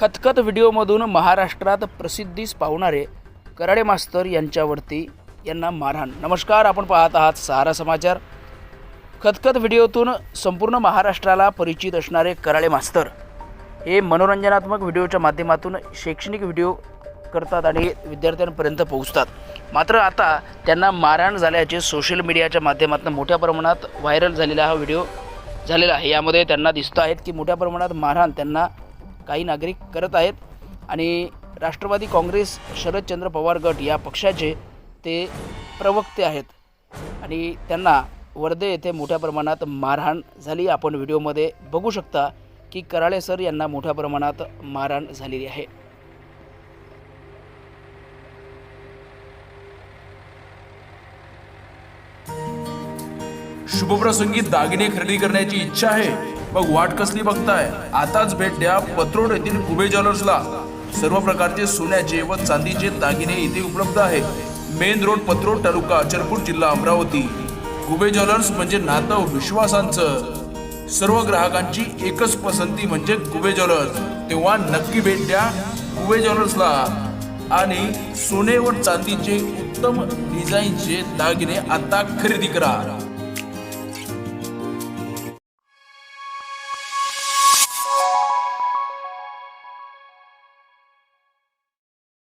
खतखत व्हिडिओमधून महाराष्ट्रात प्रसिद्धीस पावणारे कराडे मास्तर यांच्यावरती यांना मारहाण. नमस्कार आपण पाहत आहात सहारा समाचार. खतखत व्हिडिओतून संपूर्ण महाराष्ट्राला परिचित असणारे कराळे मास्तर हे मनोरंजनात्मक व्हिडिओच्या माध्यमातून शैक्षणिक व्हिडिओ करतात आणि विद्यार्थ्यांपर्यंत पोहोचतात. मात्र आता त्यांना मारहाण झाल्याचे सोशल मीडियाच्या माध्यमातून मोठ्या प्रमाणात व्हायरल झालेला हा व्हिडिओ झालेला आहे. यामध्ये त्यांना दिसतं आहेत की मोठ्या प्रमाणात मारहाण त्यांना काही नागरिक करत आहेत आणि राष्ट्रवादी काँग्रेस शरदचंद्र पवार गट या पक्षाचे ते प्रवक्ते आहेत. आणि त्यांना वर्धे येथे मोठ्या प्रमाणात मारहाण झाली. आपण व्हिडिओमध्ये बघू शकता की कराळे सर यांना मोठ्या प्रमाणात मारहाण झालेली आहे. शुभप्रसंगी दागिने खरेदी करण्याची इच्छा आहे. मग वाट कसली बघताय? आताच भेट द्या पत्रोड येथील कुबे ज्वेलर्सला. सर्व प्रकारचे सोन्याचे व चांदीचे दागिने इथे उपलब्ध आहेत. मेन रोड पत्रोड तालुका अचलपूर जिल्हा अमरावती. कुबे ज्वेलर्स म्हणजे नातं विश्वासांचं. सर्व ग्राहकांची एकच पसंती म्हणजे कुबे ज्वेलर्स. तेव्हा नक्की भेट द्या कुबे ज्वेलर्सला. आणि सोने व चांदीचे उत्तम डिझाईनचे दागिने आता खरेदी करा.